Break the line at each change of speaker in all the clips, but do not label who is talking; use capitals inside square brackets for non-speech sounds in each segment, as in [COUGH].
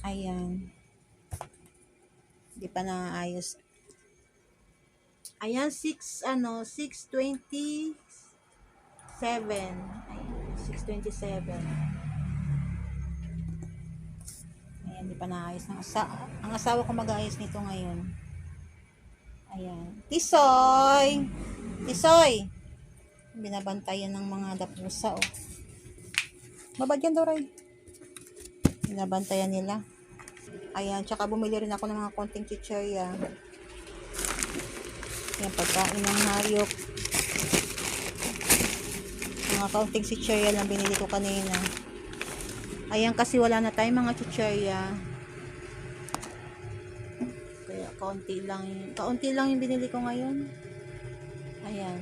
Ayan. Hindi pa naayos. Ayan, 6, ano, 627. Ayan, 627. Ayan, hindi pa naayos. Ang, asa ang asawa ko mag-aayos nito ngayon. Ayan. Tisoy! Tisoy! Binabantayan ng mga dapusa, oh. Babad yan daw, Ray. Binabantayan nila. Ayan, tsaka bumili rin ako ng mga konting chicherya. Ayan, pagkain ng hayop. Mga kaunting chicherya lang binili ko kanina. Ayan, kasi wala na tayong mga chicherya. Kaya kaunti lang, kaunti lang yung binili ko ngayon. Ayan.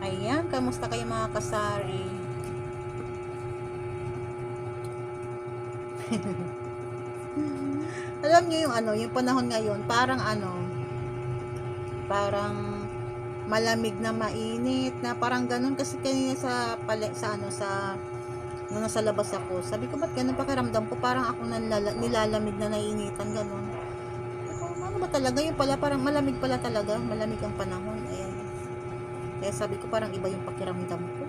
Ayan, kamusta kayo mga kasari? [LAUGHS] Alam niyo yung ano, yung panahon ngayon, parang ano, parang malamig na mainit na parang ganun. Kasi kanina sa pala, sa ano sa nung nasa labas ako sabi ko ba't ganun pakiramdam ko? Parang ako nalala, nilalamig na nainitan ganun. Ko, ano ba talaga? Yun pala parang malamig pala talaga. Malamig ang panahon. Ayan. Kaya sabi ko parang iba yung pakiramdam ko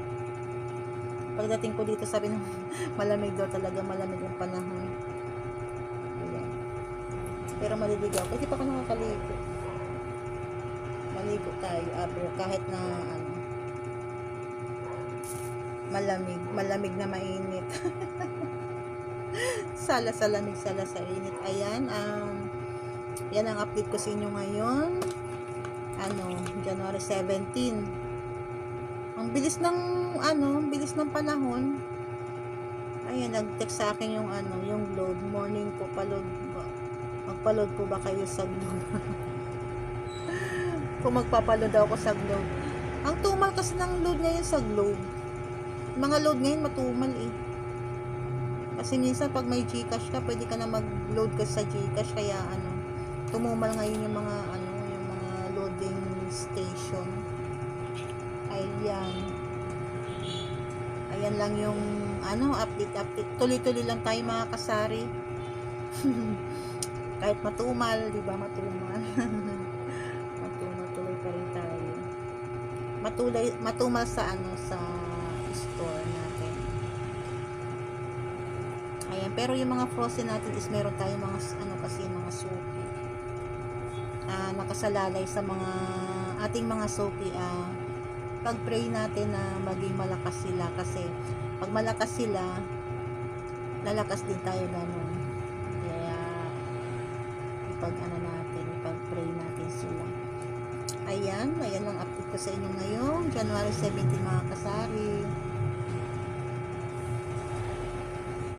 pagdating ko dito sabi ng [LAUGHS] malamig daw talaga malamig ang panahon. Ayan pero maliligaw. Hindi pa ako nakakaligo. Maligo tayo abro. Kahit na ano malamig. Malamig na mainit. [LAUGHS] Sala sa lamig sala sa init. Ayan um, yan ang update ko sa inyo ngayon. Ano January 17 ang bilis ng ano ang bilis ng panahon ayan nag-text sa akin yung ano yung load morning po paload ba magpaload po ba kayo sa globe [LAUGHS] kung magpapaload ako sa Globe. Ang tumal kasi ng load ngayon sa Globe. Mga load ngayon matumal eh. Kasi minsan pag may Gcash ka, pwede ka na mag-load ka sa Gcash kaya ano, tumumal ngayon yung mga ano, yung mga loading station. Ayan. Ayan lang yung ano, update update. Tuloy-tuloy lang tayo mga kasari. [LAUGHS] Kahit matumal, di ba matumal? [LAUGHS] matumal pa rin tayo. Matulay, matumal sa ano, sa store natin. Ayan, pero yung mga frozen natin is meron tayong mga, ano kasi, mga suki. Ah, nakasalalay sa mga, ating mga suki, ah, pag-pray natin na maging malakas sila kasi pag malakas sila, lalakas din tayo ganun. Kaya, ipag ano natin, ipag-pray natin sila. Ayan, ayan ang update ko sa inyo ngayon, January 17 mga kasari.